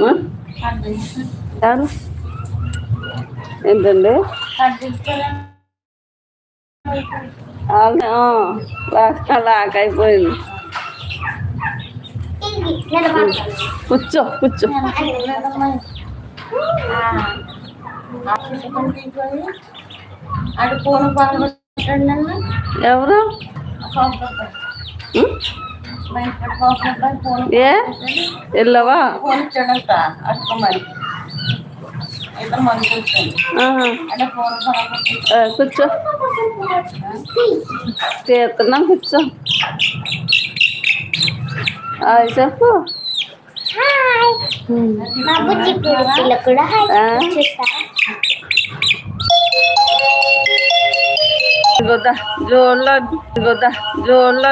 ఆ? ఎవరు ఏంటండి అవును, ఆ, బాగా లాక్ అయిపోయింది కూర్చో కూర్చో అటు ఫోన్ పగల పెట్టండి ఎవరు ఉం? ఫోన్ ఏ వెళ్ళవా ఫోన్ ఇచ్చాడంట అట్టుకోమని అయితే మంది కూర్చోండి ఆహా. అంటే ఫోన్ పగల ఆ, కూర్చో తీస్తున్నాం కూర్చో అది చెప్పు మా బుజ్జి కొడుకులు కూడా హాయ్ ఆ? చూస్తా ఇదిగోదా జోళ్ళ ఇదిగోదా జోళ్ళ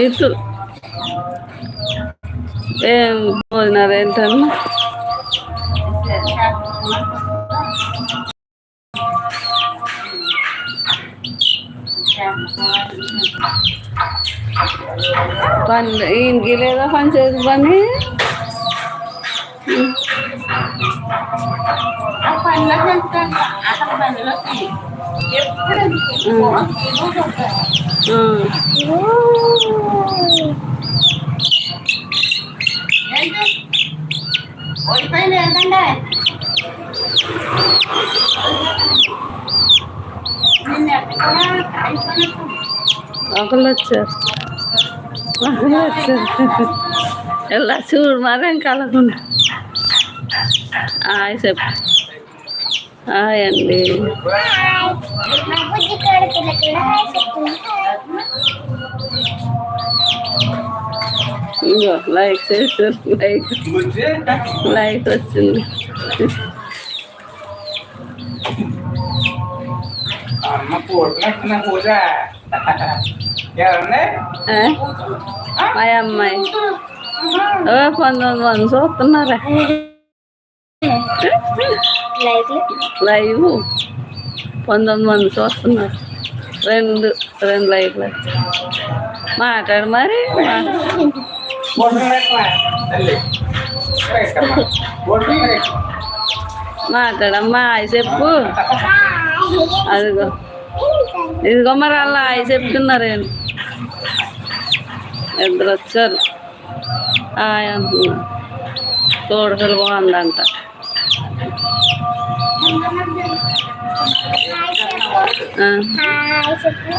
ఇటు ఏం పోయినారు ఏంటన్నా పని ఈయనకి లేదా పని చేసి పని ఆ పనిలో వెళ్తాను అక్కడ పనిలోకి ఎప్పుడు ఫోన్ కీబోర్డ్ ఉంటాయి ఆ, ఏంటి ఓడిపోయింది ఏంటంటే నిన్న ఎక్కడ అయిపోయినట్టు ఒకళ్ళు వచ్చారు ఒకళ్ళు వచ్చారు ఎలా చూడు మరేం కలగకుండా హాయ్ చెప్పు హాయ్ అండి మా బుజ్జి కొడుకులు కూడా హాయ్ చెప్తుంది ఇంకో లైక్ చేశారు లైక్ లైక్ వచ్చింది అమ్మ పూర్ణ పూజ ఎవరండి ఆ? మా అమ్మాయి ఓ పంతొమ్మిది మంది చూస్తున్నారా లైవ్లు లైవ్? పంతొమ్మిది మంది చూస్తున్నారు. రెండు రెండు లైట్లు మాట్లాడు మరి. మాట్లాడమ్మా అవి చెప్పు. అదిగో. ఇదిగో మరి అలా అయి చెప్తున్నారు ఇద్దరు వచ్చారు. హాయ్ అంటున్నా బాగుందంట. హాయ్ చెప్పు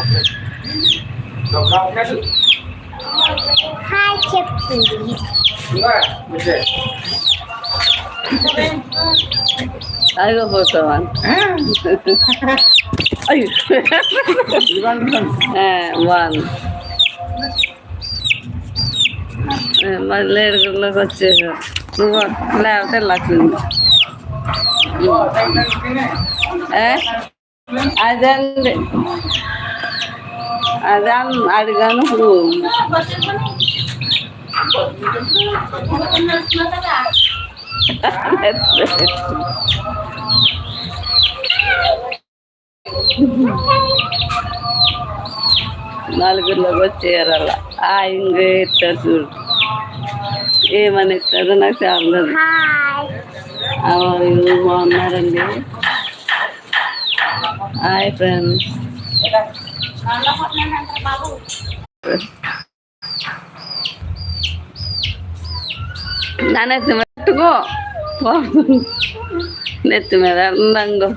హాయ్ చెప్తుంది అదిగో పోతావా అయ్యో ఆ, బాగుంది ఆ, మళ్ళీ ఏడుగులోకి వచ్చేసారు నువ్వు లేకపోతే వెళ్ళట్లేదు ఏ? అదండి. అదే అడిగాను. ఇప్పుడు నలుగురిలోకి వచ్చేయారు అలా. ఆ ఇంక ఎత్తారు చూడు. ఏమని ఇస్తారో నాకు చాలా హాయ్ బాగున్నారండి హాయ్ ఫ్రెండ్స్ నా నెత్తి మీద పెట్టుకో బాగుంది. నెత్తి మీద అందంగా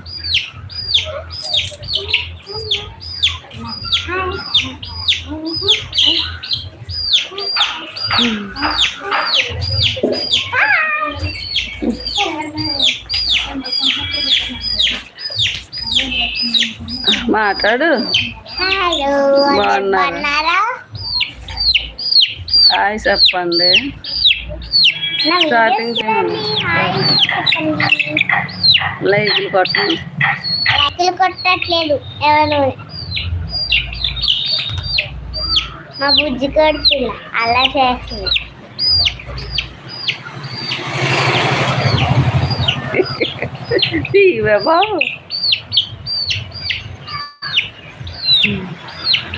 మాట్లాడు. బాగున్నారా? హాయ్ చెప్పండి. లైక్లు కొట్టండి. లైకులు కొట్టట్లేదు ఎవరు? మా బుజ్జి కొడుతున్నా అలా చేస్తుంది. తీవే బాబు.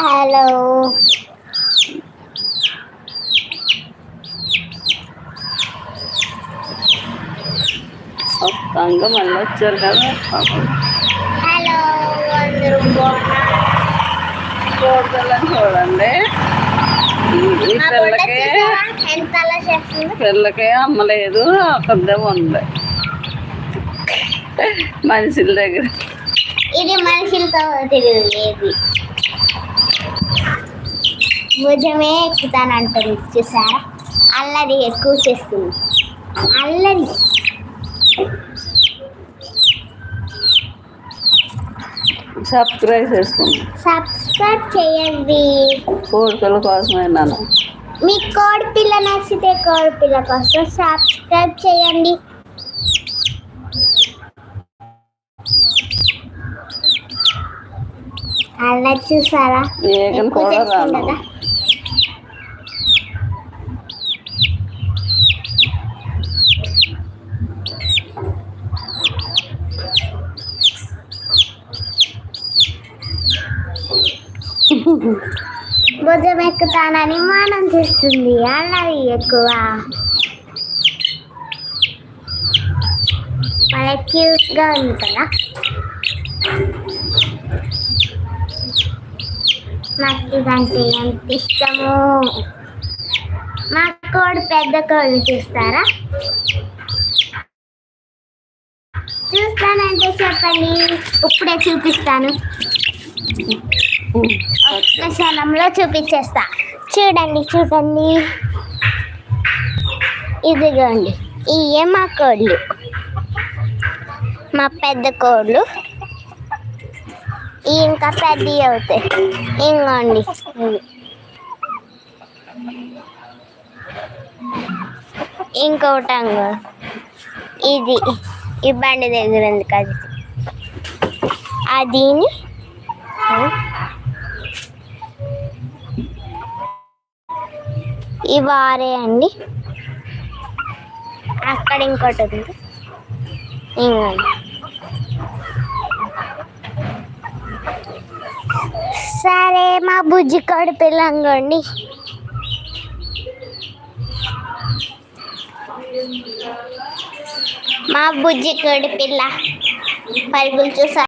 హలో. వస్తాంగా మళ్ళీ వచ్చారు కదా హలో అందరూ బాగున్నారా? చూడాలని చూడండి. పిల్లకి అమ్మలేదు ఒకదే ఉంది. మనుషుల దగ్గర. ఇది మనుషులతో తిరిగేది భుజమే ఎక్కుతానంటుంది చూసారా? అల్లరి ఎక్కువ చేస్తుంది. అల్లరి. సబ్స్క్రైబ్ చేసుకుంది సబ్స్క్రైబ్ చేయండి. కోరికల కోసమే నన్ను. మీ కోడి పిల్ల నచ్చితే కోడి పిల్ల కోసం సబ్స్క్రైబ్ చేయండి. అలా చూసారా ఏకని ఎక్కువ కూడా రాను చేస్తుండదా? భుజం ఎక్కుతానని మానం చేస్తుంది అన్నది ఎక్కువ. మన క్యూట్గా ఉంది కదా. నాకు ఇదంటే ఎంత ఇష్టము. మా కోడి పెద్ద కోడి చూస్తారా? చూస్తానంటే చెప్పండి. ఇప్పుడే చూపిస్తాను. క్షణంలో చూపించేస్తా. చూడండి చూడండి. ఇదిగోండి ఇవే మా కోళ్ళు. మా పెద్ద కోళ్ళు. ఇంకా పెద్దవి అవుతాయి. ఇంకోండి ఇవి. ఇంకొకటి ఇది ఈ బండి దగ్గర ఉంది కదా అది ఈ వారే అండి. అక్కడ ఇంకోటి ఉంది. సరే మా బుజ్జి కాడు పిల్లంగండి. మా బుజ్జి కాడు పిల్ల. పరుగులు చూసా